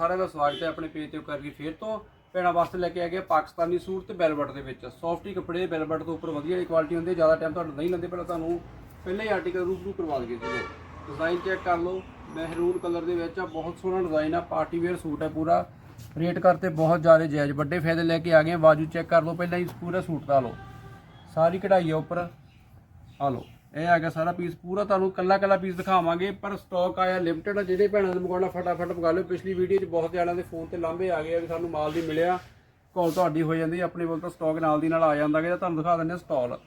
ਸਾਰਿਆਂ ਦਾ ਸਵਾਗਤ ਹੈ ਆਪਣੇ ਪੇਜ ਤੇ ਕਰਕੇ ਫੇਰ ਤੋਂ ਭੈਣਾਂ ਵਾਸਤੇ ਲੈ ਕੇ ਆ ਗਿਆ ਪਾਕਿਸਤਾਨੀ ਸੂਟ ਤੇ ਬੈਲਬਟ ਦੇ ਵਿੱਚ। ਸੌਫਟੀ ਕੱਪੜੇ ਬੈਲਬਟ ਤੋਂ ਉੱਪਰ ਵਧੀਆ ਕੁਆਲਿਟੀ ਹੁੰਦੀ ਹੈ ਜ਼ਿਆਦਾ ਟਾਈਮ ਤੁਹਾਨੂੰ ਨਹੀਂ ਲੈਂਦੇ ਪਹਿਲਾਂ ਤੁਹਾਨੂੰ ਪਹਿਲਾਂ ਹੀ ਆਰਟੀਕਲ ਰੂਬਰੂ ਕਰਵਾ ਦਈਏ ਜੀ ਡਿਜ਼ਾਈਨ ਚੈੱਕ ਕਰ ਲਓ ਮਹਿਰੂਨ ਕਲਰ ਦੇ ਵਿੱਚ ਆ, ਬਹੁਤ ਸੋਹਣਾ ਡਿਜ਼ਾਈਨ ਆ ਪਾਰਟੀ ਵੇਅਰ ਸੂਟ ਹੈ ਪੂਰਾ। ਰੇਟ ਕਰਤੇ ਬਹੁਤ ਜ਼ਿਆਦਾ ਜਾਇਜ਼, ਵੱਡੇ ਫਾਇਦੇ ਲੈ ਕੇ ਆ ਗਏ ਬਾਜੂ ਚੈੱਕ ਕਰ ਲਓ, ਪਹਿਲਾਂ ਹੀ ਪੂਰਾ ਸੂਟ ਦਾ ਲਓ। ਸਾਰੀ ਕਢਾਈ ਆ ਉੱਪਰ। ਆ ਲਓ। ਇਹ ਆ ਗਿਆ ਸਾਰਾ ਪੀਸ ਪੂਰਾ ਤੁਹਾਨੂੰ ਕੱਲਾ ਕੱਲਾ ਪੀਸ ਦਿਖਾਵਾਂਗੇ, ਪਰ ਸਟਾਕ ਆਇਆ ਲਿਮਟਿਡ ਜਿਹੜੇ ਭੈਣਾਂ ਨੇ ਮੰਗਵਾਉਣਾ ਫਟਾਫਟ ਮੰਗਾ ਲਿਓ। ਪਿਛਲੀ ਵੀਡੀਓ 'ਚ ਬਹੁਤ ਜਣਿਆਂ ਦੇ ਫੋਨ ਤੇ ਲਾਂਭੇ ਆ ਗਏ ਆ ਵੀ ਸਾਨੂੰ ਮਾਲ ਨਹੀਂ ਮਿਲਿਆ। ਕਾਲ ਤੁਹਾਡੀ ਹੋ ਜਾਂਦੀ ਆਪਣੇ ਕੋਲ ਤਾਂ ਸਟਾਕ ਨਾਲ ਦੀ ਨਾਲ ਆ ਜਾਂਦਾ ਕਿ ਤੁਹਾਨੂੰ ਦਿਖਾ ਦਿੰਦੇ ਸਟਾਲ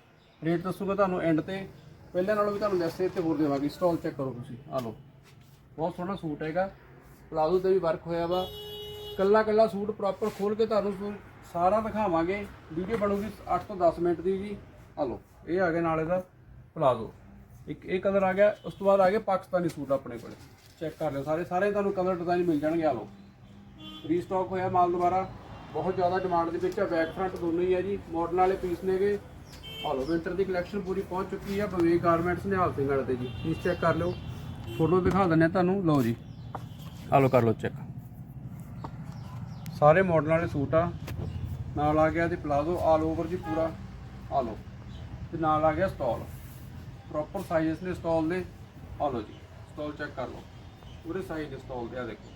ਰੇਟ ਦੱਸੂਗਾ ਤੁਹਾਨੂੰ ਐਂਡ ਤੇ। ਪਹਿਲਾਂ ਨਾਲੋਂ ਵੀ ਤੁਹਾਨੂੰ ਲੈਸ ਤੇ ਹੋਰ ਦੇਵਾਂਗੇ। ਸਟਾਲ ਚੈੱਕ ਕਰੋ ਤੁਸੀਂ। ਆ ਲਓ। ਬਹੁਤ ਸੋਹਣਾ ਸੂਟ ਹੈਗਾ। ਪਲਾਜ਼ੋ ਤੇ ਵੀ ਵਰਕ ਹੋਇਆ ਵਾ। ਕੱਲਾ ਕੱਲਾ ਸੂਟ ਪ੍ਰੋਪਰ ਖੋਲ ਕੇ ਤੁਹਾਨੂੰ ਸਾਰਾ ਦਿਖਾਵਾਂਗੇ। ਵੀਡੀਓ ਬਣੂਗੀ 8 ਤੋਂ 10 ਮਿੰਟ ਦੀ ਜੀ ਆ ਲਓ। ਇਹ ਆ ਗਿਆ ਨਾਲ ਇਹਦਾ। ਪਲਾਜ਼ੋ ਇੱਕ ਇਹ ਕਲਰ ਆ ਗਿਆ, ਉਸ ਤੋਂ ਬਾਅਦ ਆ ਗਿਆ ਪਾਕਿਸਤਾਨੀ ਸੂਟ ਆਪਣੇ ਕੋਲੇ। ਚੈੱਕ ਕਰ ਲਿਓ ਸਾਰੇ। ਸਾਰੇ ਤੁਹਾਨੂੰ ਕਲਰ ਡਿਜ਼ਾਈਨ ਮਿਲ ਜਾਣਗੇ, ਆ ਲਓ। ਰੀਸਟਾਕ ਹੋਇਆ ਮਾਲ ਦੁਬਾਰਾ। ਬਹੁਤ ਜ਼ਿਆਦਾ ਡਿਮਾਂਡ ਦੇ ਵਿੱਚ ਆ ਬੈਕ ਫਰੰਟ ਦੋਨੋਂ ਹੀ ਆ ਜੀ। ਮਾਡਲ ਵਾਲੇ ਪੀਸ ਨੇਗੇ। ਆ ਵਿੰਟਰ ਦੀ ਕਲੈਕਸ਼ਨ ਪੂਰੀ ਪਹੁੰਚ ਚੁੱਕੀ ਆ। ਬਵੇ ਗਾਰਮੈਂਟਸ ਨੇ ਹਾਲ ਸਿੰਘ ਤੇ ਜੀ। ਪੀਸ ਚੈੱਕ ਕਰ ਲਿਓ। ਫੋਟੋ ਦਿਖਾ ਦਿੰਦੇ ਆ ਤੁਹਾਨੂੰ। ਲਓ ਜੀ। ਆ ਕਰ ਲਓ ਚੈੱਕ ਸਾਰੇ ਮਾਡਲ ਵਾਲੇ ਸੂਟ ਆ। ਨਾਲ ਆ ਗਿਆ ਤੇ ਪਲਾਜ਼ੋ ਆਲ ਓਵਰ ਜੀ ਪੂਰਾ। ਆ ਲਓ। ਤੇ ਨਾਲ ਆ ਗਿਆ ਸਟਾਲ ਪ੍ਰੋਪਰ ਸਾਈਜ਼ਸ ਨੇ ਸਟਾਲ ਦੇ ਆ ਲਓ ਜੀ ਸਟਾਲ ਚੈੱਕ ਕਰ ਲਓ। ਪੂਰੇ ਸਾਈਜ਼ ਦੇ ਸਟਾਲ ਦੇ ਆ ਦੇਖੋ।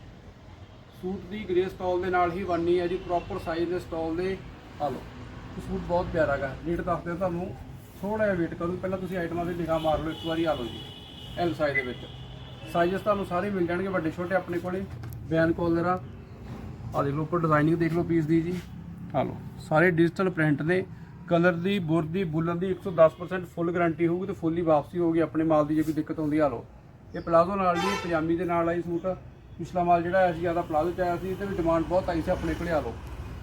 ਸੂਟ ਦੀ ਗ੍ਰੇ ਸਟਾਲ ਦੇ ਨਾਲ ਹੀ ਬਣਨੀ ਹੈ ਜੀ ਪ੍ਰੋਪਰ ਸਾਈਜ਼ ਦੇ ਸਟਾਲ ਦੇ ਆ ਲਓ। ਸੂਟ ਬਹੁਤ ਪਿਆਰਾ ਹੈਗਾ ਰੇਟ ਦੱਸਦੇ ਹਾਂ ਤੁਹਾਨੂੰ ਥੋੜਾ ਜਿਹਾ ਵੇਟ ਕਰੋ। ਪਹਿਲਾਂ ਤੁਸੀਂ ਆਈਟਮਾਂ ਦੀ ਨਿਗਾਹ ਮਾਰ ਲਓ, ਇੱਕ ਵਾਰੀ ਆ ਲਓ ਜੀ ਐਲ ਸਾਈਜ਼ ਦੇ ਵਿੱਚ। ਸਾਈਜ਼ਸ ਤੁਹਾਨੂੰ ਸਾਰੇ ਮਿਲ ਜਾਣਗੇ, ਵੱਡੇ ਛੋਟੇ ਆਪਣੇ ਕੋਲੇ ਬਿਆਨ ਕੋਲਰ ਆ। ਆ ਦੇਖ ਲਓ, ਉੱਪਰ ਡਿਜ਼ਾਈਨਿੰਗ ਦੇਖ ਲਓ ਪੀਸ ਦੀ ਜੀ। ਆ ਲਓ, ਸਾਰੇ ਡਿਜੀਟਲ ਪ੍ਰਿੰਟ ਨੇ। ਕਲਰ ਦੀ, ਬੁਰ ਦੀ, ਬੁੱਲਨ ਦੀ 110% ਫੁੱਲ ਗਾਰੰਟੀ ਹੋਊਗੀ ਤੇ ਫੁੱਲੀ ਵਾਪਸੀ ਹੋਊਗੀ ਆਪਣੇ ਮਾਲ ਦੀ ਜੇ ਕੋਈ ਦਿੱਕਤ ਆਉਂਦੀ ਆ, ਲਓ। ਇਹ ਪਲਾਜ਼ੋ ਨਾਲ ਜੀ ਪਜਾਮੀ ਦੇ ਨਾਲ ਆਈ ਸੂਟ। ਪਿਛਲਾ ਮਾਲ ਜਿਹੜਾ ਆਇਆ ਸੀ, ਜ਼ਿਆਦਾ ਪਲਾਜ਼ੋ ਚ ਆਇਆ ਸੀ ਤੇ ਵੀ ਡਿਮਾਂਡ ਬਹੁਤ ਆਈ ਸੀ ਆਪਣੇ ਕੋਲੇ, ਆ ਲਓ।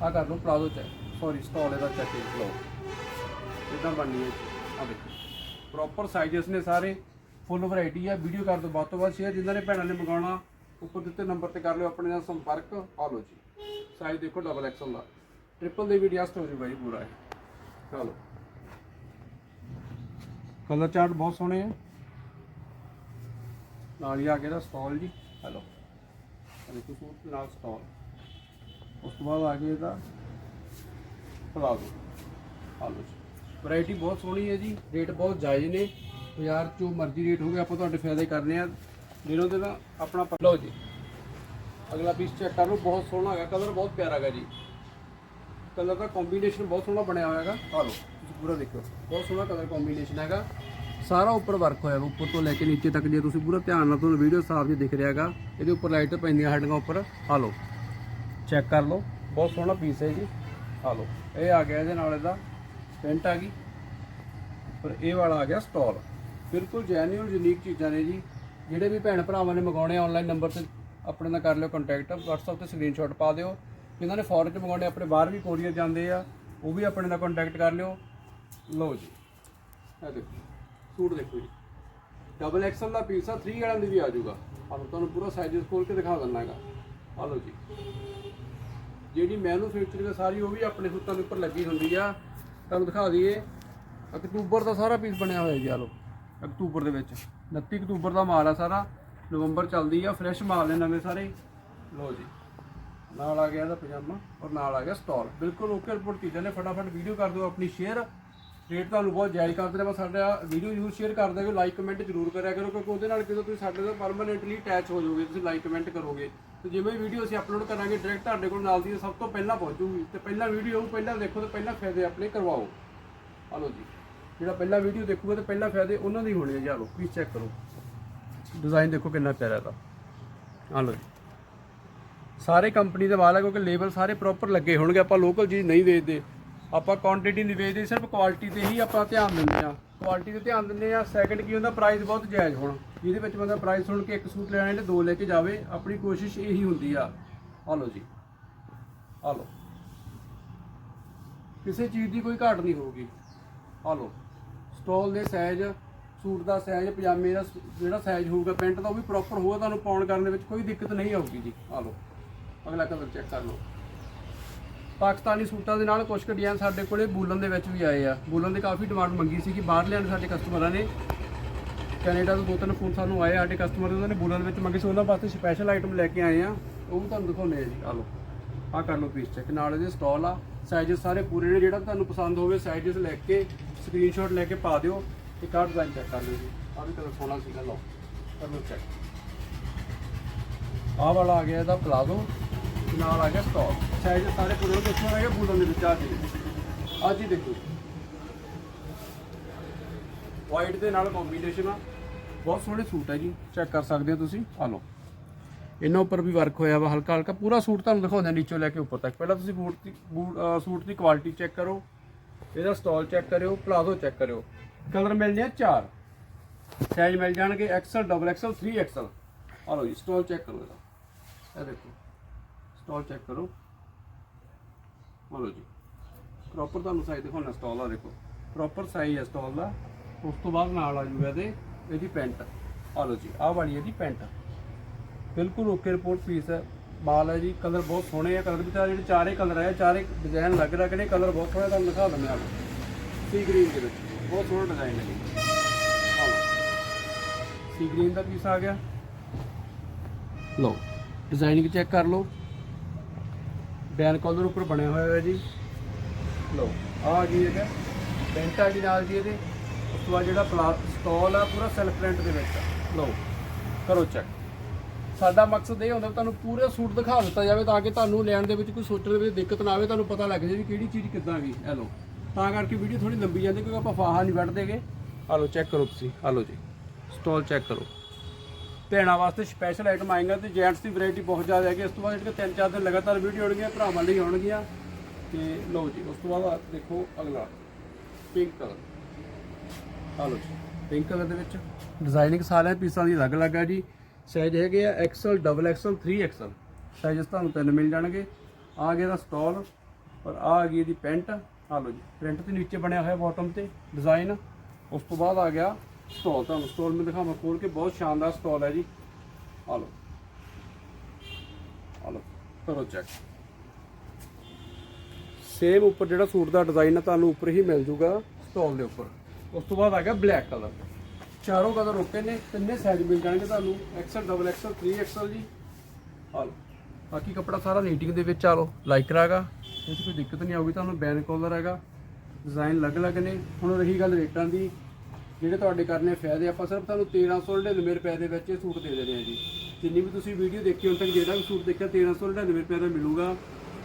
ਆ ਕਰ ਲਓ ਪਲਾਜ਼ੋ ਚ। ਸੌਰੀ ਸਟਾਲ ਇਹਦਾ ਚੈੱਕ ਲਓ। ਇਦਾਂ ਬਣਨੀ ਹੈ। ਆ ਦੇਖੋ। ਪ੍ਰੋਪਰ ਸਾਈਜ਼ਸ ਨੇ ਸਾਰੇ। ਫੁੱਲ ਵੈਰਾਈਟੀ ਆ। ਵੀਡੀਓ ਕਰ ਦਿਓ ਵੱਧ ਤੋਂ ਵੱਧ। ਸ਼ੇਅਰ ਜਿਨ੍ਹਾਂ ਨੇ ਭੈਣਾਂ ਨੇ ਮੰਗਾਉਣਾ, ਉੱਪਰ ਦਿੱਤੇ ਨੰਬਰ ਤੇ ਕਰ ਲਿਓ ਆਪਣੇ ਨਾਲ ਸੰਪਰਕ। ਆ ਲਓ ਜੀ। ਸਾਈਜ਼ ਦੇਖੋ ਡਬਲ ਐਕਸਲ ਦਾ। ਟ੍ਰਿਪਲ ਦੇ ਵੀ ਐਡਜਸਟ ਹੋ ਜੂ ਬਾਈ, ਪੂਰਾ ਇਹ। ਆ ਕਲਰ ਚਾਰਟ ਬਹੁਤ ਸੋਹਣੇ ਆ। ਨਾਲ ਹੀ ਆ ਗਿਆ ਦਾ ਸਟਾਲ ਜੀ। ਹੈਲੋ। ਆ ਸੂਟ ਨਾਲ ਸਟਾਲ। ਉਸ ਤੋਂ ਬਾਅਦ ਆ ਗਿਆ ਇਹਦਾ ਪਲਾਜ਼ੋ। ਆਲੋ ਜੀ। ਵੈਰਾਈਟੀ ਬਹੁਤ ਸੋਹਣੀ ਹੈ ਜੀ। ਰੇਟ ਬਹੁਤ ਜਾਇਜ਼ ਨੇ। ਬਾਜ਼ਾਰ ਚੋਂ ਮਰਜ਼ੀ ਰੇਟ ਹੋਵੇ, ਆਪਾਂ ਤੁਹਾਡੇ ਫਾਇਦੇ ਕਰਨੇ ਆ। ਦਿਨੋਂ ਦਿਨ ਆਪਣਾ ਪ- ਲਓ ਜੀ। ਅਗਲਾ ਪੀਸ ਚੈੱਕ ਕਰ ਲਓ। ਬਹੁਤ ਸੋਹਣਾ ਹੈਗਾ। ਕਲਰ ਬਹੁਤ ਪਿਆਰਾ ਹੈਗਾ ਜੀ। ਕਲਰ ਦਾ ਕੰਬੀਨੇਸ਼ਨ ਬਹੁਤ ਸੋਹਣਾ ਬਣਿਆ ਹੋਇਆ ਹੈਗਾ। ਆ ਲਓ ਤੁਸੀਂ ਪੂਰਾ ਦੇਖੋ ਬਹੁਤ ਸੋਹਣਾ ਕਲਰ ਕੰਬੀਨੇਸ਼ਨ ਹੈਗਾ। ਸਾਰਾ ਉੱਪਰ ਵਰਕ ਹੋਇਆ ਉੱਪਰ ਤੋਂ ਲੈ ਕੇ ਨੀਚੇ ਤੱਕ ਜੇ ਤੁਸੀਂ ਪੂਰਾ ਧਿਆਨ ਨਾਲ ਤੁਹਾਨੂੰ ਵੀਡੀਓ ਸਾਫ਼ ਜੀ ਦਿਖ ਰਿਹਾ ਹੈਗਾ ਇਹਦੇ ਉੱਪਰ ਲਾਈਟ ਪੈਂਦੀਆਂ ਹੱਡੀਆਂ ਉੱਪਰ। ਆ ਲਓ ਚੈੱਕ ਕਰ ਲਓ ਬਹੁਤ ਸੋਹਣਾ ਪੀਸ ਹੈ ਜੀ। ਆ ਲਓ ਇਹ ਆ ਗਿਆ ਇਹਦੇ ਨਾਲ ਇਹਦਾ ਪੈਂਟ ਆ ਗਈ। ਪਰ ਇਹ ਵਾਲਾ ਆ ਗਿਆ ਸਟਾਲ ਬਿਲਕੁਲ ਜੈਨੂਇਨ ਯੂਨੀਕ ਚੀਜ਼ਾਂ ਨੇ ਜੀ। ਜਿਹੜੇ ਵੀ ਭੈਣ ਭਰਾਵਾਂ ਨੇ ਮੰਗਾਉਣੇ ਆਨਲਾਈਨ ਨੰਬਰ ਤੇ ਆਪਣੇ ਨਾਲ ਕਰ ਲਿਓ ਕੰਟੈਕਟ WhatsApp ਤੇ ਸਕਰੀਨਸ਼ਾਟ ਪਾ ਦਿਓ। ਜਿਨ੍ਹਾਂ ਨੇ ਫੋਰਨ ਚ ਮੰਗਾਉਣੇ ਆਪਣੇ ਬਾਹਰ ਵੀ ਕੋਰੀਅਰ ਜਾਂਦੇ ਆ, ਉਹ ਵੀ ਆਪਣੇ ਨਾਲ ਕੰਟੈਕਟ ਕਰ ਲਿਓ। ਲਓ ਜੀ। ਇਹ ਦੇਖੋ, ਸੂਟ ਦੇਖੋ ਜੀ। ਡਬਲ ਐਕਸਲ ਦਾ ਪੀਸ ਆ 3 ਵਾਲਿਆਂ ਦੀ ਵੀ ਆ ਜਾਊਗਾ। ਤੁਹਾਨੂੰ ਤੁਹਾਨੂੰ ਪੂਰਾ ਸਾਈਜ਼ਸ ਖੋਲ ਕੇ ਦਿਖਾ ਦਿੰਦਾ ਹੈਗਾ। ਆ ਲਓ ਜੀ। ਜਿਹੜੀ ਮੈਨੂਫੈਕਚਰਿੰਗ ਆ ਸਾਰੀ, ਉਹ ਵੀ ਆਪਣੇ ਸੂਟਾਂ ਦੇ ਉੱਪਰ ਲੱਗੀ ਹੁੰਦੀ ਆ। ਤੁਹਾਨੂੰ ਦਿਖਾ ਦਈਏ, ਅਕਤੂਬਰ ਦਾ ਸਾਰਾ ਪੀਸ ਬਣਿਆ ਹੋਇਆ ਜੀ ਆ ਲਓ। ਅਕਤੂਬਰ ਦੇ ਵਿੱਚ। 29 ਅਕਤੂਬਰ ਦਾ ਮਾਲ ਆ ਸਾਰਾ। ਨਵੰਬਰ ਚੱਲਦੀ ਆ ਫਰੈਸ਼ ਮਾਲ ਨੇ ਨਵੇਂ ਸਾਰੇ। ਲਓ ਜੀ। ਨਾਲ ਆ ਗਿਆ ਇਹਦਾ ਪਜਾਮਾ ਔਰ ਨਾਲ ਆ ਗਿਆ ਸਟਾਲ। ਬਿਲਕੁਲ ਓਕੇ ਰਿਪੋਰਟ ਚੀਜ਼ਾਂ ਨੇ ਫਟਾਫਟ ਵੀਡੀਓ ਕਰ ਦਿਓ ਆਪਣੀ ਸ਼ੇਅਰ ਰੇਟ ਤੁਹਾਨੂੰ ਬਹੁਤ ਜਾਇਜ਼ ਕਰਦੇ ਨੇ। ਬਸ ਸਾਡਾ ਵੀਡੀਓ ਜ਼ਰੂਰ ਸ਼ੇਅਰ ਕਰ ਦਿਓ। ਲਾਈਕ ਕਮੈਂਟ ਜ਼ਰੂਰ ਕਰਿਆ ਕਰੋ ਕਿਉਂਕਿ ਉਹਦੇ ਨਾਲ ਕਿਦੋਂ ਤੁਸੀਂ ਸਾਡੇ ਨਾਲ ਪਰਮਨੈਂਟਲੀ ਅਟੈਚ ਹੋ ਜਾਓਗੇ। ਤੁਸੀਂ ਲਾਈਕ ਕਮੈਂਟ ਕਰੋਗੇ। ਤੇ ਜਿਵੇਂ ਵੀਡੀਓ ਅਸੀਂ ਅਪਲੋਡ ਕਰਾਂਗੇ ਡਾਇਰੈਕਟ ਤੁਹਾਡੇ ਕੋਲ ਨਾਲ ਦੀ ਸਭ ਤੋਂ ਪਹਿਲਾਂ ਪਹੁੰਚੂਗੀ। ਤੇ ਪਹਿਲਾਂ ਵੀਡੀਓ ਪਹਿਲਾਂ ਦੇਖੋ ਤੇ ਪਹਿਲਾਂ ਫਾਇਦੇ ਆਪਣੇ ਕਰਵਾਓ। ਆ ਜੀ। ਜਿਹੜਾ ਪਹਿਲਾਂ ਵੀਡੀਓ ਦੇਖੂਗਾ ਤੇ ਪਹਿਲਾਂ ਫਾਇਦੇ ਉਹਨਾਂ ਦੇ ਹੋਣੇ ਆ। ਜੀ ਆ ਪਲੀਜ਼ ਚੈੱਕ ਕਰੋ। ਡਿਜ਼ਾਈਨ ਦੇਖੋ ਕਿੰਨਾ ਪਿਆਰਾ ਇਹਦਾ। ਆ ਜੀ। ਸਾਰੇ ਕੰਪਨੀ ਦੇ ਮਾਲ ਹੈ ਕਿਉਂਕਿ ਲੇਬਲ ਸਾਰੇ ਪ੍ਰੋਪਰ ਲੱਗੇ ਹੋਣਗੇ, ਆਪਾਂ ਲੋਕਲ ਚੀਜ਼ ਨਹੀਂ ਵੇਚਦੇ। ਆਪਾਂ ਕੁਆਂਟੀਟੀ ਨਹੀਂ ਵੇਚਦੇ, ਸਿਰਫ ਕੁਆਲਿਟੀ ਤੇ ਹੀ ਆਪਾਂ ਧਿਆਨ ਦਿੰਦੇ ਆ ਕੁਆਲਿਟੀ ਤੇ ਧਿਆਨ ਦਿੰਦੇ ਆ ਸੈਕੰਡ ਕੀ ਹੁੰਦਾ ਪ੍ਰਾਈਸ ਬਹੁਤ ਜਾਇਜ਼ ਹੋਣਾ। ਜਿਹਦੇ ਵਿੱਚ ਬੰਦਾ ਪ੍ਰਾਈਸ ਸੁਣ ਕੇ ਇੱਕ ਸੂਟ ਲੈਣਾ ਤੇ ਦੋ ਲੈ ਕੇ ਜਾਵੇ, ਆਪਣੀ ਕੋਸ਼ਿਸ਼ ਇਹੀ ਹੁੰਦੀ ਆ। ਆ ਲਓ ਜੀ। ਆ ਲਓ। ਕਿਸੇ ਚੀਜ਼ ਦੀ ਕੋਈ ਘਾਟ ਨਹੀਂ ਹੋਊਗੀ। ਆ ਲਓ। ਸਟਾਲ ਦੇ ਸਾਈਜ਼ ਸੂਟ ਦਾ ਸਾਈਜ਼ ਪਜਾਮੇ ਦਾ ਜਿਹੜਾ ਸਾਈਜ਼ ਹੋਊਗਾ, ਪੈਂਟ ਦਾ ਉਹ ਵੀ ਪ੍ਰੋਪਰ ਹੋਊਗਾ, ਤੁਹਾਨੂੰ ਪਾਉਣ ਕਰਨ ਦੇ ਵਿੱਚ ਕੋਈ ਦਿੱਕਤ ਨਹੀਂ ਆਊਗੀ ਜੀ। ਆ ਲਓ। ਅਗਲਾ ਕਲਰ ਚੈੱਕ ਕਰ ਲਓ। ਪਾਕਿਸਤਾਨੀ ਸੂਟਾਂ ਦੇ ਨਾਲ ਕੁਝ ਕੁ ਡਿਜ਼ਾਈਨ ਸਾਡੇ ਕੋਲੇ ਬੂਲਨ ਦੇ ਵਿੱਚ ਵੀ ਆਏ ਆ। ਬੂਲਨ ਦੇ ਕਾਫੀ ਡਿਮਾਂਡ ਮੰਗੀ ਸੀ ਕਿ ਬਾਹਰਲਿਆਂ ਨੇ ਸਾਡੇ ਕਸਟਮਰਾਂ ਨੇ। ਕੈਨੇਡਾ ਤੋਂ ਦੋ ਤਿੰਨ ਫੋਨ ਸਾਨੂੰ ਆਏ ਸਾਡੇ ਕਸਟਮਰ ਉਹਨਾਂ ਨੇ ਬੂਲਨ ਵਿੱਚ ਮੰਗੇ ਸੀ। ਉਹਨਾਂ ਵਾਸਤੇ ਸਪੈਸ਼ਲ ਆਈਟਮ ਲੈ ਕੇ ਆਏ ਆ। ਉਹ ਵੀ ਤੁਹਾਨੂੰ ਦਿਖਾਉਂਦੇ ਆ ਜੀ। ਆ ਲਓ। ਆ ਕਰ ਲਓ ਪੀਸ ਚੈੱਕ ਨਾਲ ਇਹਦੇ ਸਟਾਲ ਆ। ਸਾਈਜ਼ਸ ਸਾਰੇ ਪੂਰੇ ਨੇ। ਜਿਹੜਾ ਤੁਹਾਨੂੰ ਪਸੰਦ ਹੋਵੇ ਸਾਈਜ਼ਸ ਲੈ ਕੇ ਸਕਰੀਨਸ਼ਾਟ ਲੈ ਕੇ ਪਾ ਦਿਓ। ਤੇ ਕਾਰਡ ਡਿਜ਼ਾਈਨ ਚੈੱਕ ਕਰ ਲਿਓ ਜੀ। ਆ ਵੀ ਕਲਰ ਸੋਹਣਾ ਸੀਗਾ, ਲਓ। ਕਰ ਲਓ ਚੈੱਕ ਆਹ ਵਾਲਾ ਆ ਗਿਆ ਇਹਦਾ ਪਲਾਜ਼ੋ ਨਾਲ ਆ ਗਿਆ ਸਟਾਲ ਸਾਈਜ਼ ਸਾਰੇ ਪੂਰੇ ਨੇ ਕਿੱਥੋਂ ਆ ਗਿਆ ਬੂਟਾਂ ਦੇ ਵਿੱਚ, ਆ ਜੀ। ਆ ਜੀ ਦੇਖੋ। ਵਾਈਟ ਦੇ ਨਾਲ ਕੰਬੀਨੇਸ਼ਨ ਆ। ਬਹੁਤ ਸੋਹਣੇ ਸੂਟ ਹੈ ਜੀ। ਚੈੱਕ ਕਰ ਸਕਦੇ ਹੋ ਤੁਸੀਂ। ਆ ਲਓ। ਇਹਨਾਂ ਉੱਪਰ ਵੀ ਵਰਕ ਹੋਇਆ ਵਾ, ਹਲਕਾ ਹਲਕਾ। ਪੂਰਾ ਸੂਟ ਤੁਹਾਨੂੰ ਦਿਖਾਉਂਦੇ ਹਾਂ ਨੀਚੋਂ ਲੈ ਕੇ ਉੱਪਰ ਤੱਕ। ਪਹਿਲਾਂ ਤੁਸੀਂ ਬੂਟ ਦੀ ਬੂਟ ਸੂਟ ਦੀ ਕੁਆਲਿਟੀ ਚੈੱਕ ਕਰੋ। ਇਹਦਾ ਸਟਾਲ ਚੈੱਕ ਕਰਿਓ ਪਲਾਜ਼ੋ ਚੈੱਕ ਕਰਿਓ। ਕਲਰ ਮਿਲਦੇ ਆ ਚਾਰ। ਸਾਈਜ਼ ਮਿਲ ਜਾਣਗੇ ਐਕਸਲ ਡਬਲ ਐਕਸਲ 3 ਐਕਸਲ ਆ ਲਓ ਜੀ ਸਟਾਲ ਚੈੱਕ ਕਰੋ ਇਹਦਾ। ਇਹ ਦੇਖੋ। ਸਟਾਲ ਚੈੱਕ ਕਰੋ। ਆ ਜੀ। ਪ੍ਰੋਪਰ ਤੁਹਾਨੂੰ ਸਾਈਜ਼ ਦਿਖਾਉਣਾ ਸਟਾਲ ਆ, ਦੇਖੋ। ਪ੍ਰੋਪਰ ਸਾਈਜ਼ ਹੈ ਸਟਾਲ ਦਾ। ਉਸ ਤੋਂ ਬਾਅਦ ਨਾਲ ਆ ਜੂਗਾ ਇਹਦੇ, ਇਹਦੀ ਪੈਂਟ ਆ ਲਓ ਜੀ, ਆਹ ਵਾਲੀ ਇਹਦੀ ਪੈਂਟ ਬਿਲਕੁਲ ਓਕੇ ਰਿਪੋਰਟ ਪੀਸ ਹੈ। ਮਾਲ ਹੈ ਜੀ ਕਲਰ ਬਹੁਤ ਸੋਹਣੇ ਆ ਕਲਰ ਵੀ ਤਾਂ ਜਿਹੜੇ ਚਾਰੇ ਕਲਰ ਹੈ ਚਾਰੇ ਡਿਜ਼ਾਈਨ ਲੱਗ ਰਿਹਾ ਨੇ ਕਲਰ ਬਹੁਤ ਸੋਹਣਾ ਤੁਹਾਨੂੰ ਦਿਖਾ ਦਿੰਦੇ ਆ ਸੀ ਗ੍ਰੀਨ ਦੇ ਵਿੱਚ। ਬਹੁਤ ਸੋਹਣਾ ਡਿਜ਼ਾਈਨ ਹੈ ਜੀ। ਆਹ ਸੀ ਗ੍ਰੀਨ ਦਾ ਪੀਸ ਆ ਗਿਆ। ਲਓ ਡਿਜ਼ਾਈਨਿੰਗ ਚੈੱਕ ਕਰ ਲਓ। ਬੈਨ ਕਾਲਰ ਉੱਪਰ ਬਣਿਆ ਹੋਇਆ ਹੈ ਜੀ। ਲਓ, ਆਹ ਆ ਗਈ ਹੈਗਾ ਪੈਂਟ ਆ ਗਈ ਨਾਲ ਜੀ ਇਹਦੇ। ਉਸ ਤੋਂ ਬਾਅਦ ਜਿਹੜਾ ਪਲਾ ਸਟਾਲ ਆ, ਪੂਰਾ ਸੈਲਫ ਪ੍ਰਿੰਟ ਦੇ ਵਿੱਚ ਆ। ਲਓ, ਕਰੋ ਚੈੱਕ ਸਾਡਾ ਮਕਸਦ ਇਹ ਹੁੰਦਾ ਵੀ ਤੁਹਾਨੂੰ ਪੂਰੇ ਸੂਟ ਦਿਖਾ ਦਿੱਤਾ ਜਾਵੇ ਤਾਂ ਕਿ ਤੁਹਾਨੂੰ ਲੈਣ ਦੇ ਵਿੱਚ ਕੋਈ ਸੋਚਣ ਦੇ ਵਿੱਚ ਦਿੱਕਤ ਨਾ ਆਵੇ, ਤੁਹਾਨੂੰ ਪਤਾ ਲੱਗ ਜਾਵੇ ਵੀ ਕਿਹੜੀ ਚੀਜ਼ ਕਿੱਦਾਂ ਗਈ ਇਹ ਲਓ, ਤਾਂ ਕਰਕੇ ਵੀਡੀਓ ਥੋੜੀ ਲੰਬੀ ਜਾਂਦੀ ਕਿਉਂਕਿ ਆਪਾਂ ਫਾਹਾ ਨਹੀਂ ਵੱਢਦੇਗੇ। ਆ ਲਓ ਚੈੱਕ ਕਰੋ ਤੁਸੀਂ। ਆ ਲਓ ਜੀ ਸਟਾਲ ਚੈੱਕ ਕਰੋ। ਭੈਣਾਂ ਵਾਸਤੇ ਸਪੈਸ਼ਲ ਆਈਟਮ ਆਏਗਾ ਤੇ ਜੈਂਟਸ ਦੀ ਵੈਰਾਈਟੀ ਬਹੁਤ ਜ਼ਿਆਦਾ ਹੈਗੀ। ਇਸ ਤੋਂ ਬਾਅਦ ਜਿਹੜੇ ਤਿੰਨ ਚਾਰ ਦਿਨ ਲਗਾਤਾਰ ਵੀਡੀਓ ਆਉਣਗੀਆਂ, ਭਰਾਵਾਂ ਲਈ ਆਉਣਗੀਆਂ। ਤੇ ਲਓ ਜੀ, ਉਸ ਤੋਂ ਬਾਅਦ ਆਹ ਦੇਖੋ ਅਗਲਾ। ਪਿੰਕ ਕਲਰ ਆ ਲਓ ਜੀ ਪਿੰਕ ਕਲਰ ਦੇ ਵਿੱਚ ਡਿਜ਼ਾਈਨਿੰਗ ਸਾਰਿਆਂ ਪੀਸਾਂ ਦੀ ਅਲੱਗ-ਅਲੱਗ ਹੈ ਜੀ। ਸਾਈਜ਼ ਹੈਗੇ ਆ XL double XL 3 XL size ਤੁਹਾਨੂੰ ਤਿੰਨ ਮਿਲ ਜਾਣਗੇ। ਆ ਗਿਆ ਦਾ ਸਟਾਲ ਔਰ ਆ ਆ ਗਈ ਇਹਦੀ ਪੈਂਟ ਆ ਲਓ ਜੀ ਪ੍ਰਿੰਟ ਤੇ ਨੀਚੇ ਬਣਿਆ ਹੋਇਆ ਬਾਟਮ ਤੇ ਡਿਜ਼ਾਈਨ ਉਸ ਤੋਂ ਬਾਅਦ ਆ ਗਿਆ ਸਟਾਲ, ਤੁਹਾਨੂੰ ਸਟਾਲ ਮੈਂ ਦਿਖਾਵਾਂ, ਖੋਲ ਕੇ ਬਹੁਤ ਸ਼ਾਨਦਾਰ ਸਟਾਲ ਹੈ ਜੀ। ਆ ਲਓ। ਆ ਲਓ, ਕਰੋ ਚੈੱਕ ਸੇਮ ਉੱਪਰ ਜਿਹੜਾ ਸੂਟ ਦਾ ਡਿਜ਼ਾਈਨ ਹੈ ਤੁਹਾਨੂੰ ਉੱਪਰ ਹੀ ਮਿਲ ਜੂਗਾ ਸਟਾਲ ਦੇ ਉੱਪਰ। ਉਸ ਤੋਂ ਬਾਅਦ ਆ ਗਿਆ ਬਲੈਕ ਕਲਰ ਚਾਰੋਂ ਕਲਰ ਓਕੇ ਨੇ, ਤਿੰਨੇ ਸਾਈਜ਼ ਮਿਲ ਜਾਣਗੇ ਤੁਹਾਨੂੰ। ਐਕਸਲ ਡਬਲ ਐਕਸਲ 3 ਐਕਸਲ ਜੀ। ਆ ਲਓ। ਬਾਕੀ ਕੱਪੜਾ ਸਾਰਾ ਨੀਟਿੰਗ ਦੇ ਵਿੱਚ ਆ ਲਓ। ਲਾਈਕ ਰਾਗਾ ਇਹ 'ਚ ਕੋਈ ਦਿੱਕਤ ਨਹੀਂ ਆਊਗੀ, ਤੁਹਾਨੂੰ ਬੈਨ ਕਾਲਰ ਹੈਗਾ। ਡਿਜ਼ਾਈਨ ਅਲੱਗ-ਅਲੱਗ ਨੇ। ਹੁਣ ਰਹੀ ਗੱਲ ਰੇਟਾਂ ਦੀ। ਜਿਹੜੇ ਤੁਹਾਡੇ ਕਰਨੇ ਫਾਇਦੇ ਆਪਾਂ ਸਿਰਫ ਤੁਹਾਨੂੰ 1399 ਰੁਪਏ ਦੇ ਵਿੱਚ ਇਹ ਸੂਟ ਦੇ ਦੇਣੇ ਆ ਜੀ। ਜਿੰਨੀ ਵੀ ਤੁਸੀਂ ਵੀਡੀਓ ਦੇਖੀ, ਹੁਣ ਤੱਕ ਜਿਹੜਾ ਵੀ ਸੂਟ ਦੇਖਿਆ 1399 ਰੁਪਏ ਦਾ ਮਿਲੂਗਾ।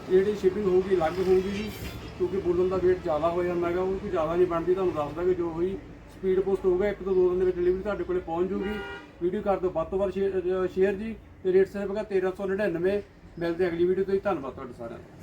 ਇਹ ਜਿਹੜੀ ਸ਼ਿਪਿੰਗ ਹੋਊਗੀ, ਅਲੱਗ ਹੋਊਗੀ ਜੀ, ਕਿਉਂਕਿ ਬੁਲਨ ਦਾ weight ਜ਼ਿਆਦਾ ਹੋ ਜਾਂਦਾ ਹੈਗਾ, ਉਹ ਕੋਈ ਜ਼ਿਆਦਾ ਨਹੀਂ ਬਣਦੀ, ਤੁਹਾਨੂੰ ਦੱਸਦਾ ਦਾਂਗੇ ਜੋ ਹੋਈ ਸਪੀਡ ਪੋਸਟ ਹੋਊਗਾ, ਇੱਕ ਤੋਂ ਦੋ ਦਿਨ ਦੇ ਵਿੱਚ ਡਿਲੀਵਰੀ ਤੁਹਾਡੇ ਕੋਲੇ ਪਹੁੰਚ ਜੂਗੀ। ਵੀਡੀਓ ਕਰ ਦਿਓ, ਵੱਧ ਤੋਂ ਵੱਧ ਸ਼ੇਅਰ ਜੀ, ਤੇ ਰੇਟ ਸਿਰਫ ਹੈਗਾ 1399 ਮਿਲਦੇ ਅਗਲੀ ਵੀਡੀਓ ਤੋਂ ਹੀ ਧੰਨਵਾਦ ਤੁਹਾਡਾ ਸਾਰਿਆਂ ਦਾ।